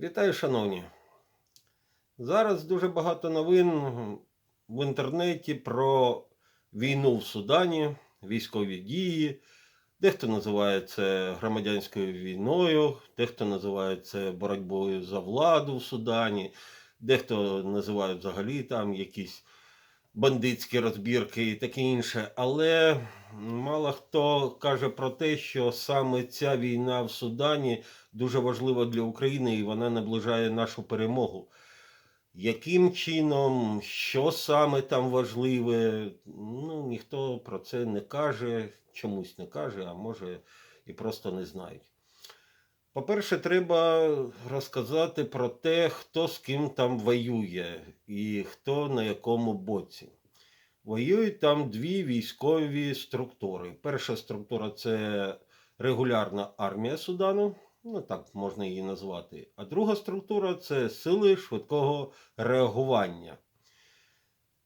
Вітаю, шановні. Зараз дуже багато новин в інтернеті про війну в Судані, військові дії. Дехто називає це громадянською війною, дехто називає це боротьбою за владу в Судані, дехто називає взагалі там якісь бандитські розбірки і таке інше. Але мало хто каже про те, що саме ця війна в Судані дуже важлива для України і вона наближає нашу перемогу. Яким чином, що саме там важливе, ну ніхто про це не каже, чомусь не каже, а може і просто не знають. По-перше, треба розказати про те, хто з ким там воює і хто на якому боці. Воюють там дві військові структури. Перша структура це регулярна армія Судану, ну так можна її назвати. А друга структура це сили швидкого реагування.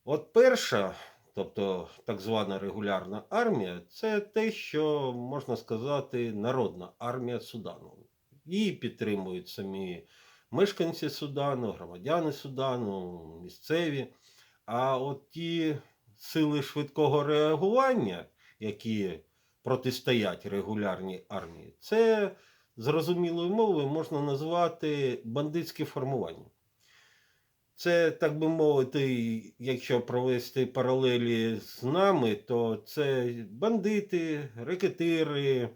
От перша, тобто так звана регулярна армія, це те, що можна сказати, народна армія Судану. Її підтримують самі мешканці Судану, громадяни Судану, місцеві. А от ті сили швидкого реагування, які протистоять регулярній армії, це зрозумілою мовою можна назвати бандитське формування. Це, так би мовити, якщо провести паралелі з нами, то це бандити, рекетири,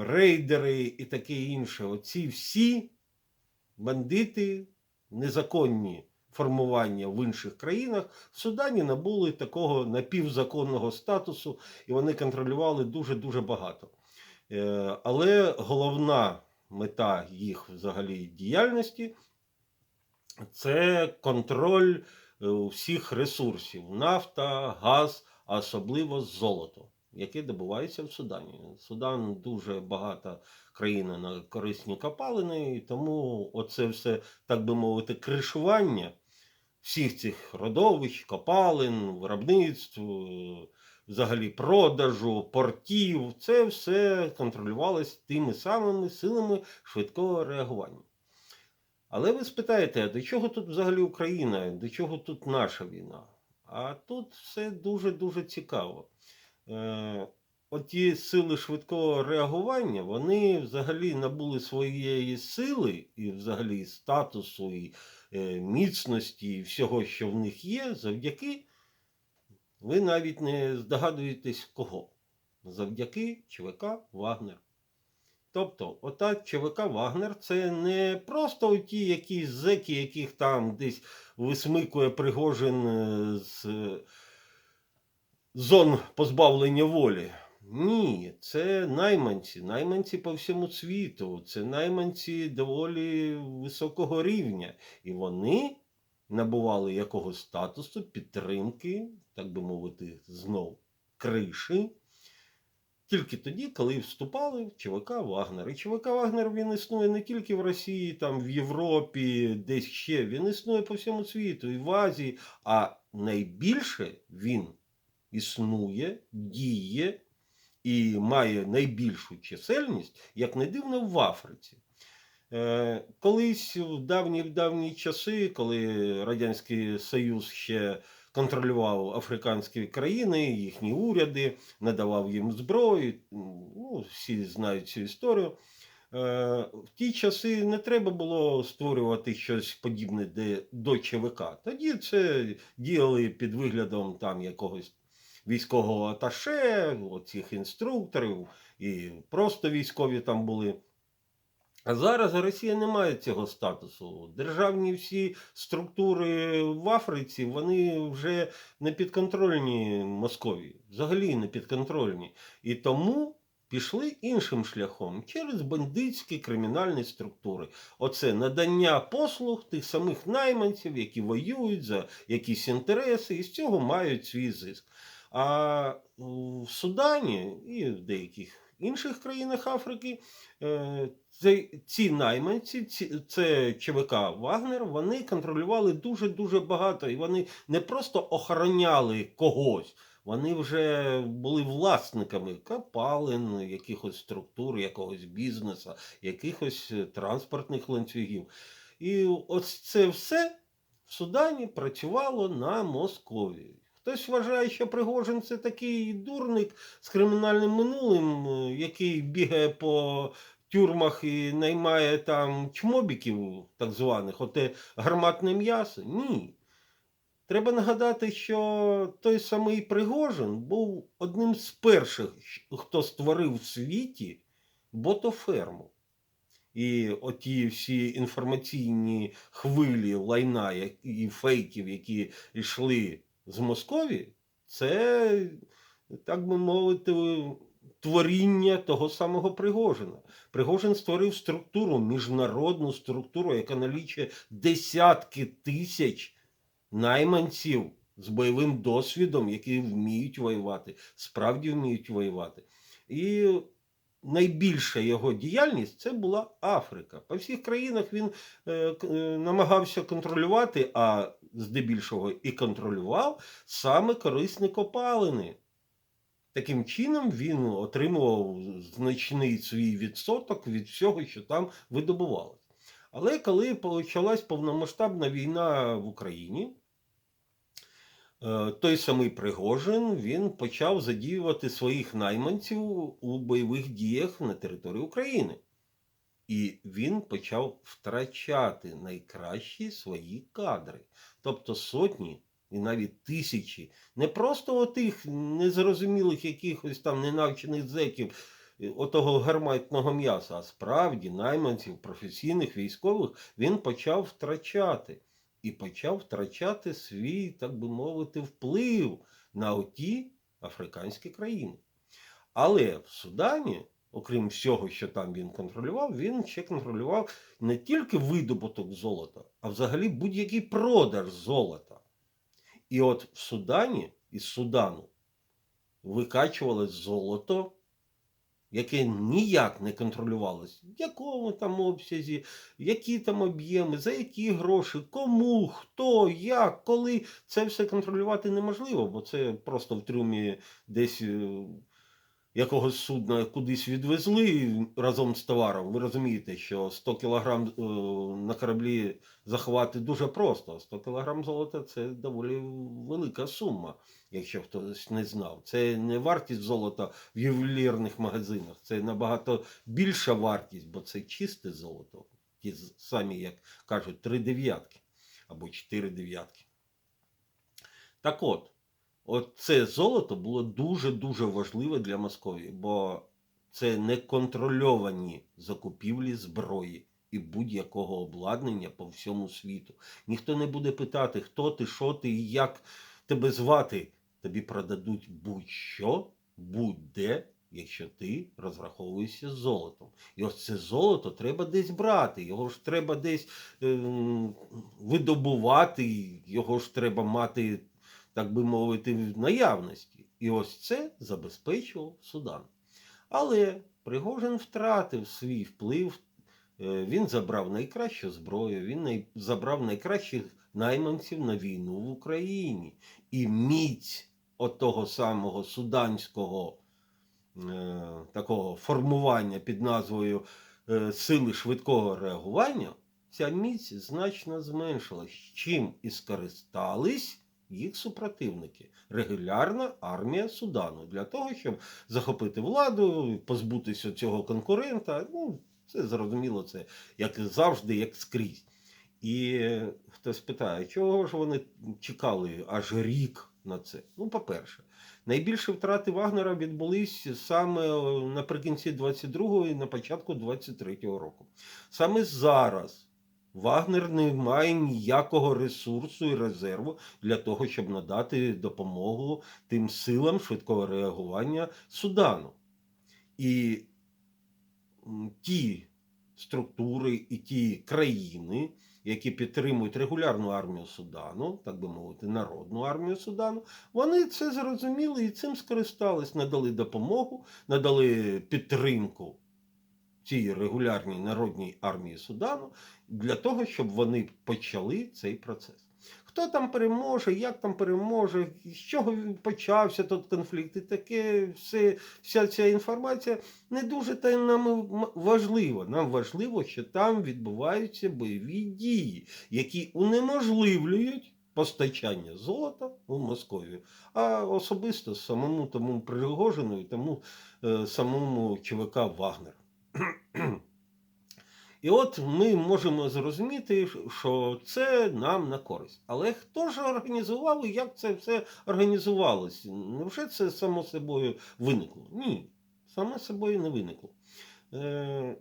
рейдери і таке інше. Оці всі бандити, незаконні формування в інших країнах в Судані набули такого напівзаконного статусу, і вони контролювали дуже-дуже багато. Е, Але головна мета їх взагалі діяльності це контроль е, всіх ресурсів: нафта, газ, а особливо золото, яке добувається в Судані. Судан дуже багата країна на корисні копалини, і тому оце все, так би мовити, кришування всіх цих родовищ, копалин, виробництв, взагалі продажу, портів, це все контролювалось тими самими силами швидкого реагування. Але ви спитаєте, а до чого тут взагалі Україна, до чого тут наша війна? А тут все дуже-дуже цікаво. Е, Оті сили швидкого реагування, вони взагалі набули своєї сили і взагалі статусу, і е, міцності, і всього, що в них є, завдяки, ви навіть не здогадуєтесь кого. Завдяки ЧВК Вагнер. Тобто, ота ЧВК Вагнер це не просто ті якісь зеки, яких там десь висмикує Пригожин е, з зон позбавлення волі. Ні, це найманці, найманці по всьому світу, це найманці доволі високого рівня. І вони набували якогось статусу, підтримки, так би мовити, знов криші. Тільки тоді, коли вступали в ЧВК Вагнер. І ЧВК Вагнер він існує не тільки в Росії, там в Європі, десь ще. Він існує по всьому світу, і в Азії. А найбільше він існує, діє і має найбільшу чисельність, як не дивно, в Африці. Е, Колись в давні в давні часи, коли Радянський Союз ще контролював африканські країни, їхні уряди, надавав їм зброю, ну, всі знають цю історію. Е, В ті часи не треба було створювати щось подібне до ЧВК. Тоді це діяли під виглядом там якогось військового аташе, оцих інструкторів, і просто військові там були. А зараз Росія не має цього статусу. Державні всі структури в Африці вони вже не підконтрольні Московії, взагалі не підконтрольні. І тому пішли іншим шляхом через бандитські кримінальні структури. Оце надання послуг тих самих найманців, які воюють за якісь інтереси, і з цього мають свій зиск. А в Судані і в деяких інших країнах Африки е, ці найманці, ці, це ЧВК Вагнер, вони контролювали дуже-дуже багато. І вони не просто охороняли когось, Вони вже були власниками копалин, якихось структур, якогось бізнесу, якихось е, транспортних ланцюгів. І ось це все в Судані працювало на Московії. Хтось вважає, що Пригожин це такий дурник з кримінальним минулим, е, який бігає по тюрмах і наймає там чмобіків, так званих, оте гарматне м'ясо. Ні. Треба нагадати, що той самий Пригожин був одним з перших, хто створив в світі ботоферму. І оті всі інформаційні хвилі лайна і фейків, які йшли з Московії, це, так би мовити, творіння того самого Пригожина. Пригожин створив структуру, міжнародну структуру, яка налічує десятки тисяч найманців з бойовим досвідом, які вміють воювати, справді вміють воювати. І найбільша його діяльність це була Африка. По всіх країнах він е, е, намагався контролювати, а здебільшого і контролював саме корисні копалини. Таким чином він отримував значний свій відсоток від всього, що там видобувалося. Але коли почалась повномасштабна війна в Україні, той самий Пригожин він почав задіювати своїх найманців у бойових діях на території України. І він почав втрачати найкращі свої кадри. Тобто сотні і навіть тисячі не просто отих незрозумілих якихось там ненавчених зеків, е, отого гарматного м'яса, а справді найманців, професійних військових він почав втрачати. І почав втрачати свій, так би мовити, вплив на оті африканські країни. Але в Судані, окрім всього, що там він контролював, він ще контролював не тільки видобуток золота, а взагалі будь-який продаж золота. І от в Судані із Судану викачували золото, яке ніяк не контролювалось, в якому там обсязі, які там об'єми, за які гроші, кому, хто, як, коли. Це все контролювати неможливо, бо це просто в трюмі десь е, якогось судна кудись відвезли разом з товаром. Ви розумієте, що 100 кілограм е, на кораблі заховати дуже просто. 100 кілограм золота це доволі велика сума, якщо хтось не знав. Це не вартість золота в ювелірних магазинах, це набагато більша вартість, бо це чисте золото. Ті самі, як кажуть, три дев'ятки або чотири дев'ятки. Так от, от це золото було дуже-дуже важливе для Московії, бо це неконтрольовані закупівлі зброї і будь-якого обладнання по всьому світу. Ніхто не буде питати, хто ти, що ти і як тебе звати. Тобі продадуть будь-що, будь-де, якщо ти розраховуєшся з золотом. І ось це золото треба десь брати, його ж треба десь ем, видобувати, його ж треба мати, так би мовити, в наявності. І ось це забезпечував Судан. Але Пригожин втратив свій вплив. Е, Він забрав найкращу зброю, він забрав найкращих найманців на війну в Україні. І міць отого самого суданського е, такого формування під назвою е, Сили швидкого реагування, ця міць значно зменшилась, чим і скористались їх супротивники, регулярна армія Судану, для того, щоб захопити владу, позбутися цього конкурента. Ну, це зрозуміло, це як завжди, як скрізь. І хтось питає, чого ж вони чекали аж рік на це? Ну, по-перше, найбільші втрати Вагнера відбулись саме наприкінці 22-го і на початку 23-го року. Саме зараз Вагнер не має ніякого ресурсу і резерву для того, щоб надати допомогу тим силам швидкого реагування Судану. І ті структури і ті країни, які підтримують регулярну армію Судану, так би мовити, народну армію Судану, вони це зрозуміли і цим скористались, надали допомогу, надали підтримку цій регулярній народній армії Судану для того, щоб вони почали цей процес. хто там переможе, як там переможе, з чого почався тут конфлікт, і таке все, вся ця інформація не дуже та нам важлива. Нам важливо, що там відбуваються бойові дії, які унеможливлюють постачання золота у Московію, а особисто самому тому Пригожину і тому е, самому ЧВК Вагнер. І от ми можемо зрозуміти, що це нам на користь. Але хто ж організував і як це все організувалось? Невже це само собою виникло? Ні, само собою не виникло. Е,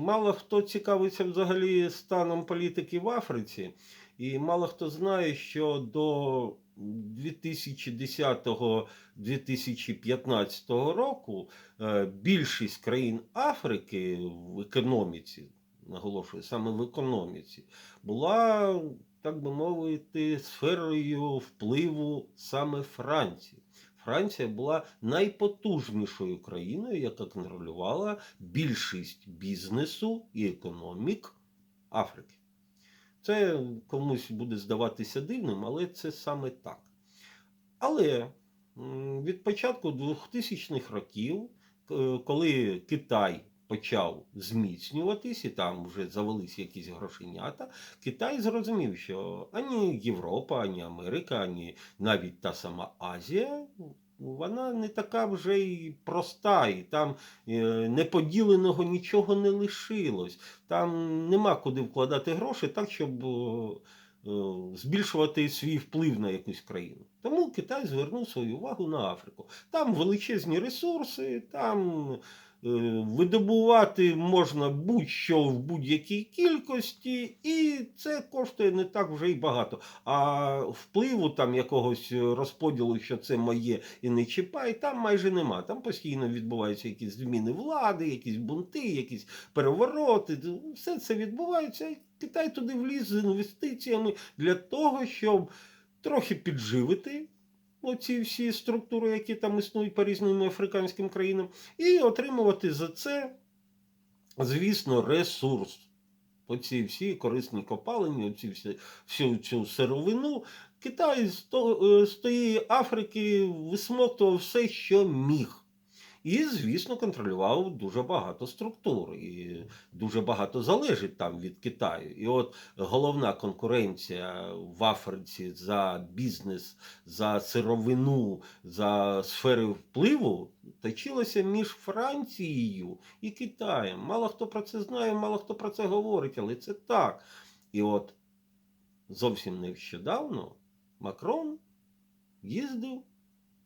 мало хто цікавиться взагалі станом політики в Африці, і мало хто знає, що до 2010-2015 року е, більшість країн Африки в економіці, наголошую, саме в економіці, була, так би мовити, сферою впливу саме Франції. Франція була найпотужнішою країною, яка контролювала більшість бізнесу і економік Африки. Це комусь буде здаватися дивним, але це саме так. Але від початку 2000-х років, коли Китай почав зміцнюватись, і там вже завелись якісь грошенята, Китай зрозумів, що ані Європа, ані Америка, ані навіть та сама Азія. Вона не така вже й проста, і там е, неподіленого нічого не лишилось. Там нема куди вкладати гроші так, щоб е, е, збільшувати свій вплив на якусь країну. Тому Китай звернув свою увагу на Африку. Там величезні ресурси, там видобувати можна будь-що в будь-якій кількості, і це коштує не так вже й багато. А впливу там якогось розподілу, що це моє і не чіпай, там майже нема. Там постійно відбуваються якісь зміни влади, якісь бунти, якісь перевороти. Все це відбувається. Китай туди вліз з інвестиціями для того, щоб трохи підживити оці всі структури, які там існують по різним африканським країнам, і отримувати за це, звісно, ресурс. Оці всі корисні копалені, оці всі, всю цю сировину. Китай з, то- е, тієї Африки висмоктував все, що міг. І, звісно, контролював дуже багато структур, і дуже багато залежить там від Китаю. І от головна конкуренція в Африці за бізнес, за сировину, за сфери впливу точилася між Францією і Китаєм. Мало хто про це знає, мало хто про це говорить, але це так. І от зовсім нещодавно Макрон їздив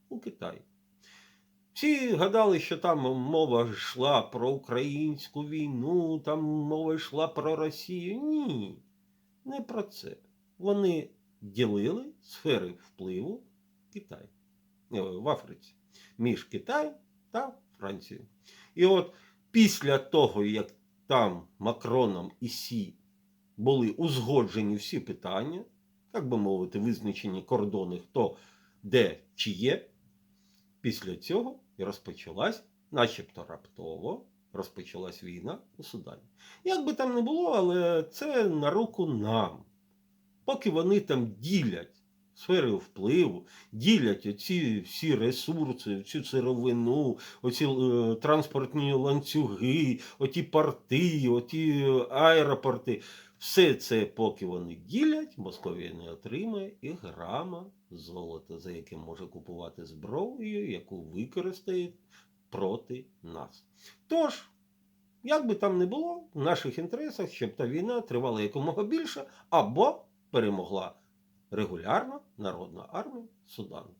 у Китай. Всі гадали, що там мова йшла про українську війну, там мова йшла про Росію. Ні, не про це. Вони ділили сфери впливу Китаю е, в Африці між Китаєм та Францією. І от після того, як там Макроном і Сі були узгоджені всі питання, так би мовити, визначені кордони, хто де чи є, після цього і розпочалась, начебто раптово, розпочалась війна у Судані. Як би там не було, але це на руку нам. Поки вони там ділять сфери впливу, ділять оці всі ресурси, цю сировину, оці е, транспортні ланцюги, оті порти, оті аеропорти. Все це, поки вони ділять, Московія не отримає і грама золота, за яке може купувати зброю, яку використає проти нас. Тож, як би там не було, в наших інтересах, щоб та війна тривала якомога більше, або перемогла регулярна народна армія Судану.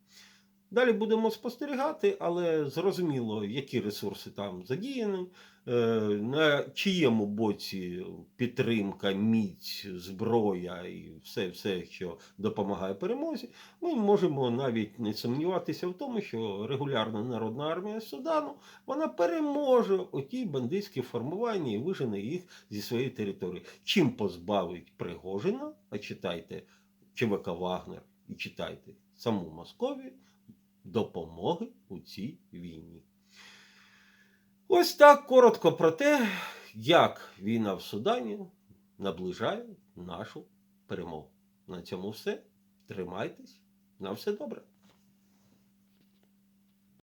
Далі будемо спостерігати, але зрозуміло, які ресурси там задіяні, на чиєму боці підтримка, міць, зброя і все, все, що допомагає перемозі. Ми можемо навіть не сумніватися в тому, що регулярна народна армія Судану вона переможе оті бандитські формування і вижене їх зі своєї території. Чим позбавить Пригожина, а читайте ЧВК Вагнер і читайте саму Московію, допомоги у цій війні. Ось так коротко про те, як війна в Судані наближає нашу перемогу. На цьому все. Тримайтесь. На все добре.